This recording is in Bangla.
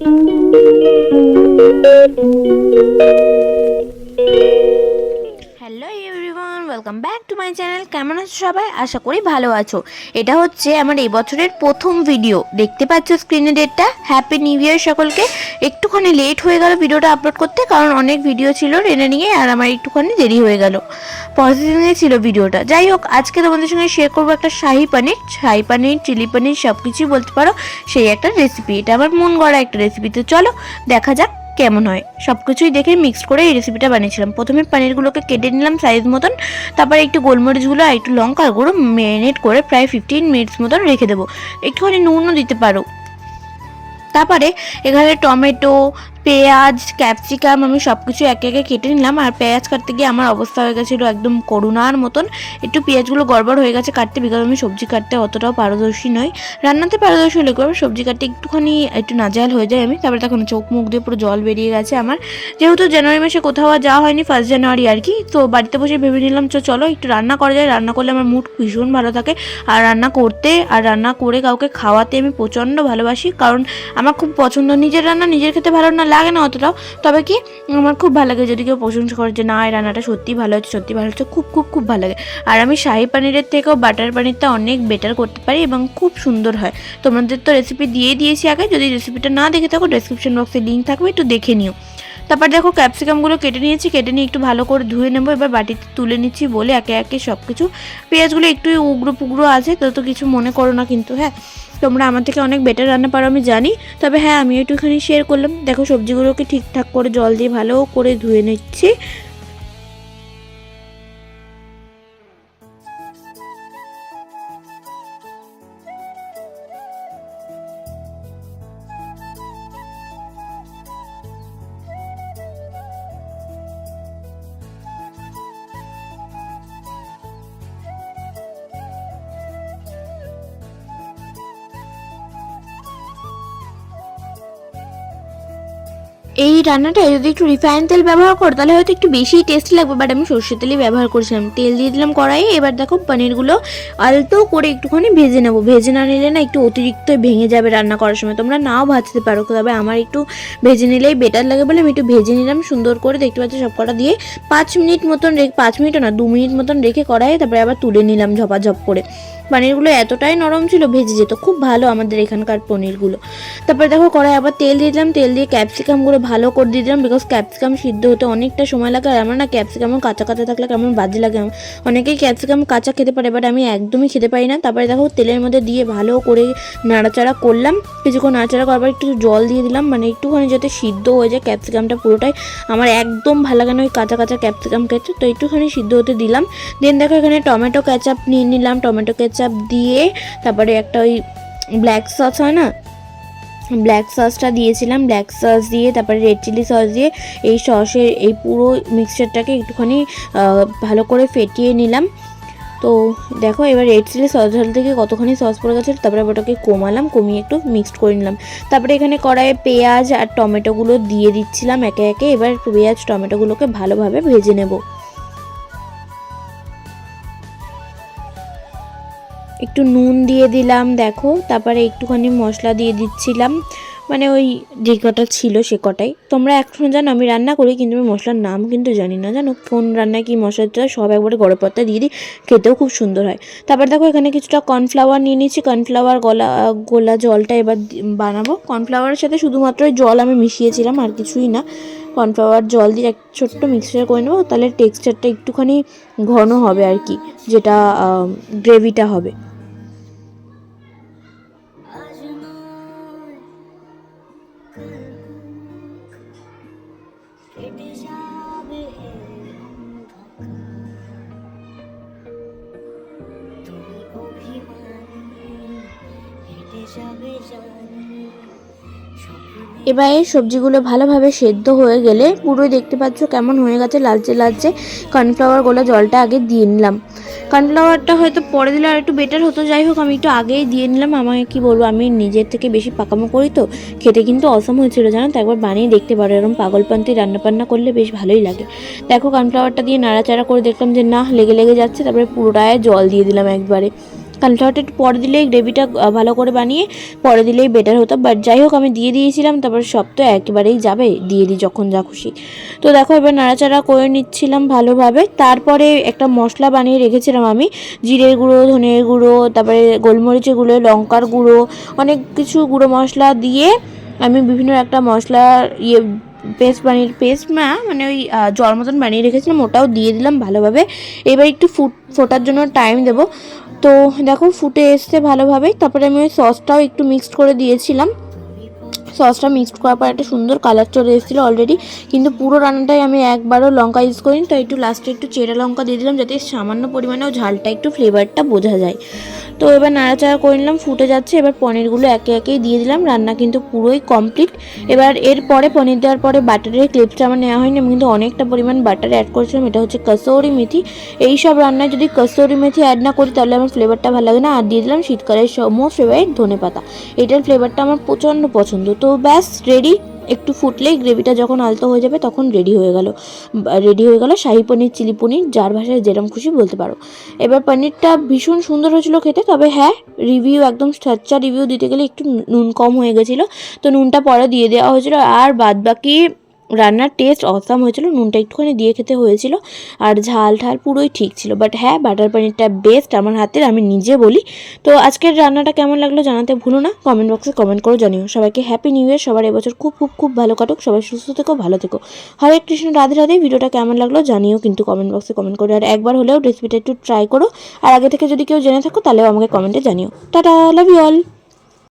Hello everyone, welcome back my channel, কেমন আছো সবাই? আশা করি ভালো আছো। এটা হচ্ছে আমার এই বছরের প্রথম ভিডিও। দেখতে পাচ্ছ স্ক্রিনে ডেটটা হ্যাপি নিউ ইয়ার সকলকে। একটুখানি লেট হয়ে গেল ভিডিওটা আপলোড করতে, কারণ অনেক ভিডিও ছিল রেনে নিয়ে, আর আমার একটুখানি দেরি হয়ে গেল। পরের দিনে ছিল ভিডিওটা। যাই হোক, আজকে তোমাদের সঙ্গে শেয়ার করব একটা শাহি পানির শাহি পানির চিলি পানির সব কিছুই বলতে পারো, সেই একটা রেসিপি এটা আমার মন গড়া একটা রেসিপি তো চলো, দেখা যাক কেমন হয়? সব কিছুই দেখে মিক্স করে এই রেসিপিটা বানিয়েছিলাম। প্রথমে পানিরগুলোকে কেটে নিলাম সাইজ মতন, তারপরে একটু গোলমরিচগুলো আর একটু লঙ্কা গুঁড়ো ম্যারিনেট করে প্রায় ফিফটিন মিনিটস মতন রেখে দেবো। একটুখানি নুনও দিতে পারো। তারপরে এখানে টমেটো পেঁয়াজ ক্যাপসিকাম আমি সব কিছু একে একে কেটে নিলাম আর পেঁয়াজ কাটতে গিয়ে আমার অবস্থা হয়ে গেছিল একদম করুণার মতন। একটু পেঁয়াজগুলো গড়বড় হয়ে গেছে কাটতে, বিকজ আমি সবজি কাটতে অতটাও পারদর্শী নই। রান্নাতে পারদর্শী হলে করব সবজি কাটতে একটুখানি একটু নাজাল হয়ে যায় আমি। তারপরে তখন চোখ মুখ দিয়ে পুরো জল বেরিয়ে গেছে আমার। যেহেতু জানুয়ারি মাসে কোথাও যাওয়া হয়নি ফার্স্ট জানুয়ারি আর কি, তো বাড়িতে বসে ভেবে নিলাম তো চলো একটু রান্না করা যায়। রান্না করলে আমার মুড ভীষণ ভালো থাকে। আর রান্না করতে আর রান্না করে কাউকে খাওয়াতে আমি প্রচণ্ড ভালোবাসি, কারণ আমার খুব পছন্দ। নিজের রান্না নিজের খেতে ভালো না লাগে না অতটাও। তবে কি, আমার খুব ভালো লাগে যদি কেউ প্রশংসা করে যে, না, এই রান্নাটা সত্যি ভালো হচ্ছে সত্যি ভালো হচ্ছে খুব খুব খুব ভালো লাগে। আর আমি শাহি পানিরের থেকেও বাটার পানিরটা অনেক বেটার করতে পারি এবং খুব সুন্দর হয়। তোমাদের তো রেসিপি দিয়ে দিয়েছি আগে। যদি রেসিপিটা না দেখে থাকো ডেসক্রিপশন বক্সে লিঙ্ক থাকবে, একটু দেখে নিও। তারপর দেখো ক্যাপসিকামগুলো কেটে নিয়েছি, কেটে নিয়ে একটু ভালো করে ধুয়ে নেব। এবার বাটিতে তুলে নিচ্ছি বলে একে একে সব কিছু পেঁয়াজগুলো একটু উগ্রো পুগড়ো আছে, তো তো কিছু মনে করো না কিন্তু হ্যাঁ। তোমরা আমার থেকে অনেক বেটার রান্না পারো, আমি জানি। তবে হ্যাঁ আমি একটুখানি শেয়ার করলাম। দেখো সবজিগুলোকে ঠিকঠাক করে জল দিয়ে ভালো করে ধুয়ে নিচ্ছি। এই রান্নাটা যদি একটু রিফাইন তেল ব্যবহার করো, তাহলে হয়তো একটু বেশি টেস্ট লাগবে বাট আমি সর্ষের তেলই ব্যবহার করেছিলাম। তেল দিয়ে দিলাম কড়াইয়ে, এবার দেখো পনিরগুলো আলতো করে একটুখানি ভেজে নেব। ভেজে না নিলে না একটু অতিরিক্ত ভেঙে যাবে রান্না করার সময়। তোমরা নাও ভাজতে পারো, তবে আমার একটু ভেজে নিলেই বেটার লাগে বলে আমি একটু ভেজে নিলাম সুন্দর করে। দেখতে পাচ্ছি সব কটা দিয়ে পাঁচ মিনিট মতন রেখে পাঁচ মিনিটও না, দু মিনিট মতন রেখে কড়াইয়ে তারপরে আবার তুলে নিলাম ঝপাঝপ করে। পনিরগুলো এতটাই নরম ছিল, ভেজে যেত। খুব ভালো আমাদের এখানকার পনিরগুলো। তারপরে দেখো কড়াই আবার তেল দিয়ে দিলাম, তেল দিয়ে ক্যাপসিকামগুলো ভালো করে দিয়ে দিলাম বিকজ ক্যাপসিকাম সিদ্ধ হতে অনেকটা সময় লাগে। আর আমার না ক্যাপসিকাম কাঁচা কাঁচা থাকলে কেমন বাজে লাগে। আমার। অনেকেই ক্যাপসিকাম কাঁচা খেতে পারে বাট আমি একদমই খেতে পারি না। তারপরে দেখো তেলের মধ্যে দিয়ে ভালো করে নাড়াচাড়া করলাম। কিছুক্ষণ নাড়াচাড়া করার পর একটু জল দিয়ে দিলাম মানে একটুখানি যাতে সিদ্ধ হয়ে যায় ক্যাপসিকামটা পুরোটাই। আমার একদম ভালো লাগে না ওই কাঁচা কাঁচা ক্যাপসিকাম খেতে, তো একটুখানি সিদ্ধ হতে দিলাম। দেন দেখো এখানে টমেটো ক্যাচাপ নিয়ে নিলাম। টমেটো ক্যাচাপ দিয়ে তারপরে একটা ওই ব্ল্যাক সস হয় না? ব্ল্যাক সসটা দিয়েছিলাম ব্ল্যাক সস দিয়ে তারপরে রেড চিলি সস দিয়ে এই সসের এই পুরো মিক্সচারটাকে একটুখানি ভালো করে ফেটিয়ে নিলাম। তো দেখো এবার রেড চিলি সস ঝাল থেকে কতখানি সস পড়ে গেছে, তারপরে ওটাকে কমালাম, কমিয়ে একটু মিক্সড করে নিলাম। তারপরে এখানে কড়াইয়ে পেঁয়াজ আর টমেটোগুলো দিয়ে দিচ্ছিলাম একে একে, এবার পেঁয়াজ, টমেটোগুলোকে ভালোভাবে ভেজে নেব। একটু নুন দিয়ে দিলাম, দেখো। তারপরে একটুখানি মশলা দিয়ে দিচ্ছিলাম। মানে ওই যে কটা ছিল সে কটাই। তোমরা এখন জানো, আমি রান্না করি, কিন্তু আমি মশলার নাম কিন্তু জানি না। জানো, কোন রান্নায় কী মশলা দিতে হয়, সব একবারে গড়ে পাতা দিয়ে দিই, খেতেও খুব সুন্দর হয়। তারপর দেখো, এখানে কিছুটা কর্নফ্লাওয়ার নিয়ে নিচ্ছি কর্নফ্লাওয়ার গলা, গোলা জলটা এবার বানাবো। কর্নফ্লাওয়ারের সাথে শুধুমাত্র জল আমি মিশিয়েছিলাম, আর কিছুই না। কর্নফ্লাওয়ার জল দিয়ে এক ছোট্ট মিক্সচার করে নেব, তাহলে টেক্সচারটা একটুখানি ঘন হবে আর কি, যেটা গ্রেভিটা হবে। কেটে যাবে স্বপ্নে সবজিগুলো ভালোভাবে সেদ্ধ হয়ে গেলে পুরোই দেখতে পাচ্ছ কেমন হয়ে গেছে, লালচে লালচে কর্নফ্লাওয়ার গোলা জলটা আগে দিয়ে নিলাম। কর্নফ্লাওয়ারটা হয়তো পরে দিলে আর একটু বেটার হতো। যাই হোক, আমি একটু আগেই দিয়ে নিলাম। আমাকে কি বলব, আমি নিজের থেকে বেশি পাকামো করি তো। খেতে কিন্তু অসম হয়েছিল, জানো তো? একবার বানিয়ে দেখতে পারো, এরকম পাগলপান্তি রান্না বান্না করলে বেশ ভালোই লাগে। দেখো কানফ্লাওয়ারটা দিয়ে নাড়াচাড়া করে দেখলাম যে না, লেগে লেগে যাচ্ছে। তারপরে পুরোটায় জল দিয়ে দিলাম একবারে। কনফ্লাওয়ারটা একটু পরে দিলেই গ্রেভিটা ভালো করে বানিয়ে পরে দিলেই বেটার হতো। বাট যাই হোক, আমি দিয়ে দিয়েছিলাম, তারপর সব তো একেবারেই যাবে, দিয়ে দিই যখন যা খুশি। তো দেখো, এবার নাড়াচাড়া করে নিচ্ছিলাম ভালোভাবে। তারপরে একটা মশলা বানিয়ে রেখেছিলাম আমি, জিরের গুঁড়ো, ধনের গুঁড়ো, তারপরে গোলমরিচের গুঁড়ো, লঙ্কার গুঁড়ো, অনেক কিছু গুঁড়ো মশলা দিয়ে আমি বিভিন্ন একটা মশলা ইয়ে পেস্ট বানিয়ে পেস্ট না মানে ওই জল মতন বানিয়ে রেখেছিলাম, ওটাও দিয়ে দিলাম ভালোভাবে। এবার একটু ফুট, ফোটার জন্য টাইম দেবো। তো দেখো ফুটে এসছে ভালোভাবে। তারপরে আমি ওই সসটাও একটু মিক্সড করে দিয়েছিলাম। সসটা মিক্সড করার পর একটা সুন্দর কালার চলে এসেছিল অলরেডি কিন্তু পুরো রান্নাটাই আমি একবারও লঙ্কা ইউজ করিনি তো একটু লাস্টে একটু চেরা লঙ্কা দিয়ে দিলাম যাতে সামান্য পরিমাণেও ঝালটা, একটু ফ্লেভারটা বোঝা যায়। তো এবার নাড়াচাড়া করে নিলাম, ফুটে যাচ্ছে। এবার পনিরগুলো একে একেই দিয়ে দিলাম। রান্না কিন্তু পুরোই কমপ্লিট এবার এরপরে পনির দেওয়ার পরে বাটারের ক্লিপসটা আমার নেওয়া হয়নি। আমি কিন্তু অনেকটা পরিমাণ বাটার অ্যাড করেছিলাম। এটা হচ্ছে কসৌরি মেথি। এই সব রান্নায় যদি কসৌরি মেথি অ্যাড না করি, তাহলে আমার ফ্লেভারটা ভালো লাগে না। আর দিয়ে দিলাম শীতকালের মোস্ট ফেভারিট ধনে পাতা এটার ফ্লেভারটা আমার প্রচণ্ড পছন্দ। তো ব্যাস রেডি একটু ফুটলেই গ্রেভিটা যখন আলতো হয়ে যাবে তখন রেডি হয়ে গেল। রেডি হয়ে গেল শাহি পনির, চিলি পনির, যার ভাষায় যেরম খুশি বলতে পারো। এবার পনিরটা ভীষণ সুন্দর হয়েছিল খেতে, তবে হ্যাঁ রিভিউ একদম স্বচ্ছা রিভিউ দিতে গেলে একটু নুন কম হয়ে গেছিল। তো নুনটা পরে দিয়ে দেওয়া হয়েছিল। আর বাদ বাকি রান্নার টেস্ট অসাম হয়েছিল, নুনটা একটুখানি দিয়ে খেতে হয়েছিল, আর ঝাল ঠাল পুরোই ঠিক ছিল। বাট হ্যাঁ বাটার পানিরটা বেস্ট আমার হাতের, আমি নিজে বলি। তো আজকের রান্নাটা কেমন লাগল জানাতে ভুলো না। কমেন্ট বক্সে কমেন্ট করে জানিও। সবাইকে হ্যাপি নিউ ইয়ার সবার এবছর খুব খুব খুব ভালো কাটুক। সবাই সুস্থ থেকো, ভালো থেকো। হরে কৃষ্ণ রাধে রাধে। ভিডিওটা কেমন লাগল জানিও কিন্তু কমেন্ট বক্সে কমেন্ট করে। আর একবার হলেও রেসিপিটা একটু ট্রাই করো। আর আগে থেকে যদি কেউ জেনে থাকো, তাহলেও আমাকে কমেন্টে জানিও। Tata love you all